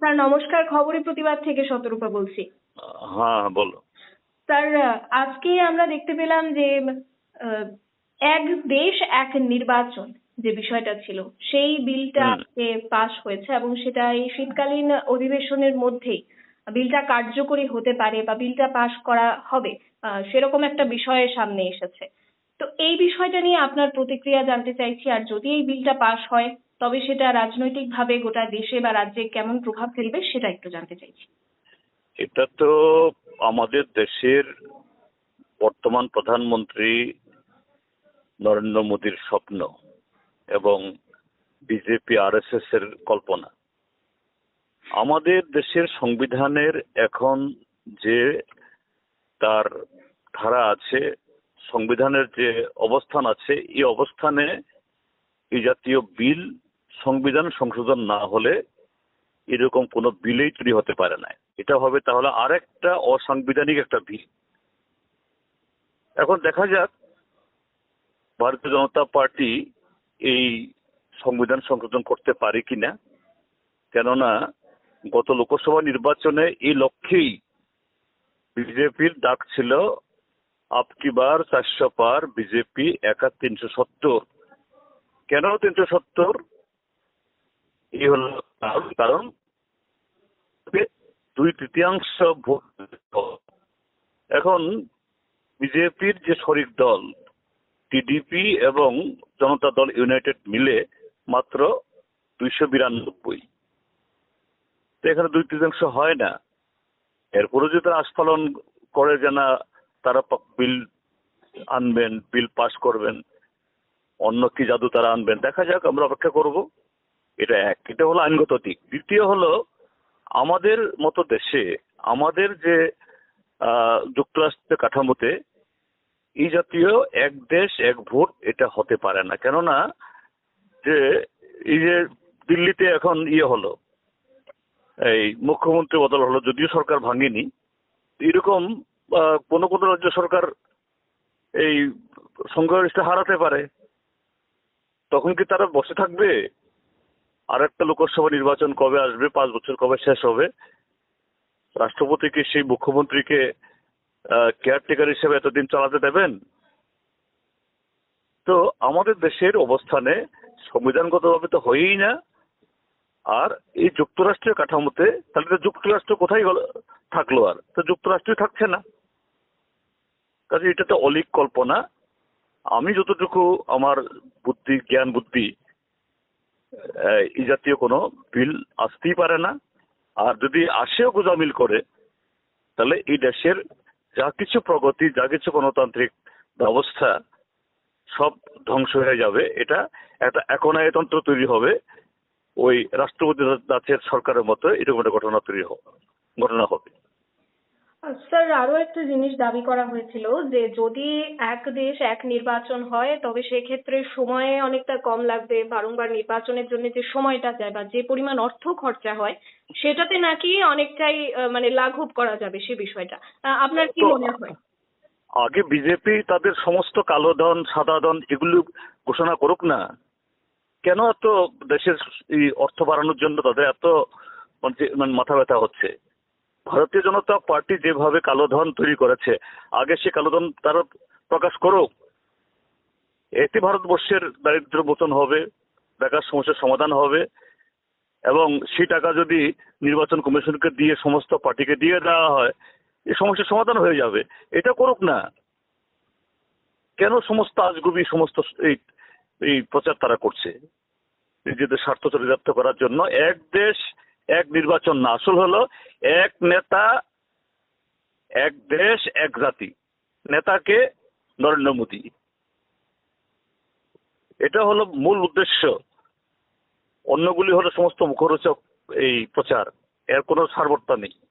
Sir নমস্কার খবরের প্রতিবাদ থেকে শতরূপা বলছি। হ্যাঁ বলো। স্যার আজকে আমরা দেখতে পেলাম যে এক দেশ এক নির্বাচন যে বিষয়টা ছিল সেই বিলটা আজকে পাশ হয়েছে এবং সেটা এই শীতকালীন অধিবেশনের মধ্যেই বিলটা কার্যকরী হতে পারে বা বিলটা পাশ করা হবে আহ, সেরকম একটা বিষয় সামনে এসেছে। তো এই বিষয়টা নিয়ে আপনার প্রতিক্রিয়া জানতে চাইছি আর যদি এই বিলটা পাশ হয় তবে সেটা রাজনৈতিকভাবে গোটা দেশে বা রাজ্যে কেমন প্রভাব ফেলবে সেটা একটু জানতে চাইছি। এটা তো আমাদের দেশের বর্তমান প্রধানমন্ত্রী নরেন্দ্র মোদীর স্বপ্ন এবং বিজেপি আরএসএস এর কল্পনা। আমাদের দেশের সংবিধানের এখন যে তার ধারা আছে, সংবিধানের যে অবস্থান আছে, এই অবস্থানে এই জাতীয় বিল সংবিধান সংশোধন না হলে এরকম কোনো বিলেই তৈরি হতে পারে না। এটা হবে তাহলে আরেকটা অসাংবিধানিক একটা বিল। এখন দেখা যাক, ভারতীয় জনতা পার্টি এই সংবিধান সংশোধন করতে পারে কিনা। কেননা, গত লোকসভা নির্বাচনে এই লক্ষ্যেই বিজেপির ডাক ছিল আপকি বার চারশো পার বিজেপি একা তিনশো সত্তর। কেন তিনশো সত্তর? এই হলো কারণ- দুই তৃতীয়াংশ ভোট এখন বিজেপির যে শরিক দল, টিডিপি এবং জনতা দল ইউনাইটেড মিলে মাত্র দুইশো বিরানব্বই। তো এখানে দুই তৃতীয়াংশ হয় না। এরপরে যদি তারা আস্ফালন করে যে না, তারা বিল আনবেন, বিল পাস করবেন, অন্য কি জাদু তারা আনবেন, দেখা যাক, আমরা অপেক্ষা করব। এটা এক, এটা হলো আইনগত দিক। দ্বিতীয় হলো, আমাদের মতো দেশে, আমাদের যে যুক্তরাষ্ট্রের কাঠামোতে এই জাতীয় এক দেশ, এক ভোট এটা হতে পারে না। কেননা, যে, এই যে দিল্লিতে এখন ইয়ে হলো, এই মুখ্যমন্ত্রী বদল হলো, যদিও সরকার ভাঙেনি, এরকম কোনো কোনো রাজ্য সরকার এই সংখ্যাগরিষ্ঠ হারাতে পারে। তখন কি তারা বসে থাকবে? আর একটা লোকসভা নির্বাচন কবে আসবে? পাঁচ বছর কবে শেষ হবে? রাষ্ট্রপতিকে সেই মুখ্যমন্ত্রীকে কেয়ারটেকার হিসেবে এতদিন চালাতে দেবেন? তো আমাদের দেশের অবস্থানে সংবিধানগতভাবে তো হয়েই না। আর এই যুক্তরাষ্ট্রের কাঠামোতে, তাহলে তো যুক্তরাষ্ট্র কোথায় থাকল আর? তো যুক্তরাষ্ট্রই থাকছে না। কাজে এটা তো অলিক কল্পনা। আমি যতটুকু আমার বুদ্ধি, জ্ঞান বুদ্ধি এই জাতীয় কোনো বিল আসতেই পারে না। আর যদি আসেও গোজামিল করে, তাহলে এই দেশের যা কিছু প্রগতি, যা কিছু গণতান্ত্রিক ব্যবস্থা, সব ধ্বংস হয়ে যাবে। এটা একটা একনায়তন্ত্র তৈরি হবে। ওই রাষ্ট্রপতি দাসের সরকারের মতো এরকম একটা ঘটনা তৈরি ঘটনা হবে। স্যার আরও একটা জিনিস দাবি করা হয়েছিল যে যদি এক দেশ এক নির্বাচন হয় তবে সেক্ষেত্রে সময়ে অনেকটা কম লাগবে। বারংবার নির্বাচনের জন্য যে সময়টা যায় বা যে পরিমাণ অর্থ খরচা হয় সেটাতে নাকি অনেকটাই মানে লাঘব করা যাবে সে বিষয়টা। আপনার কি মনে হয়? আগে বিজেপি তাদের সমস্ত কালো ধন সাদা ধন এগুলো ঘোষণা করুক না। কেন এত দেশের অর্থ বাড়ানোর জন্য তাদের এত মানে- মানে মাথা ব্যথা হচ্ছে? ভারতীয় জনতা পার্টি যেভাবে কালো ধন তৈরি করেছে, আগে সে কালো ধন তারা প্রকাশ করুক। এতে ভারতবর্ষের দারিদ্র মোচন হবে বেকার সমস্যার সমাধান হবে, এবং সেই টাকা যদি নির্বাচন কমিশনকে দিয়ে সমস্ত পার্টিকে দিয়ে দেওয়া হয় এই সমস্যার সমাধান হয়ে যাবে। এটা করুক না। কেন সমস্ত আজগুবি, সমস্ত এই এই প্রচার তারা করছে? নিজেদের স্বার্থ চরিতার্থ করার জন্য এক দেশ এক নির্বাচন না। আসল হলো এক নেতা, এক দেশ, এক জাতি। নেতাকে নরেন্দ্র মোদী। এটা হলো মূল উদ্দেশ্য। অন্যগুলি হলো সমস্ত মুখরোচক এই প্রচার। এর কোনো সার্বত্তা নেই।